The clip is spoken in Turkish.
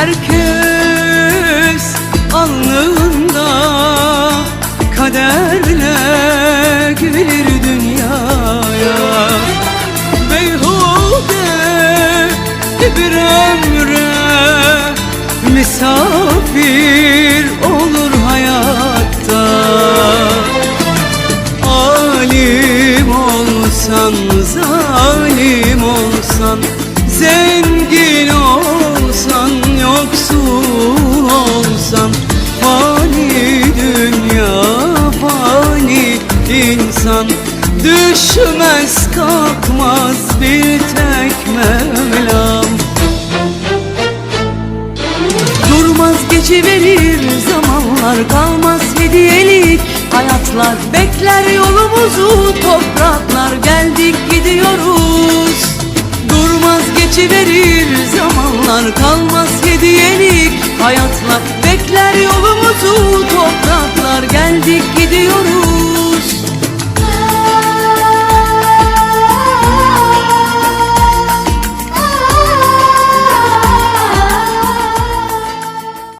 Herkes alnında kaderle gelir dünyaya. Beyhude bir ömre misafir olur hayatta. Alim olsan, zalim olsan Zengin insan. Düşmez kalkmaz bir tek Mevlam. Durmaz geçiverir zamanlar kalmaz hediyelik. Hayatlar Bekler yolumuzu topraklar geldik gidiyoruz. Durmaz geçiverir zamanlar kalmaz hediyelik. Hayatlar Bekler yolumuzu topraklar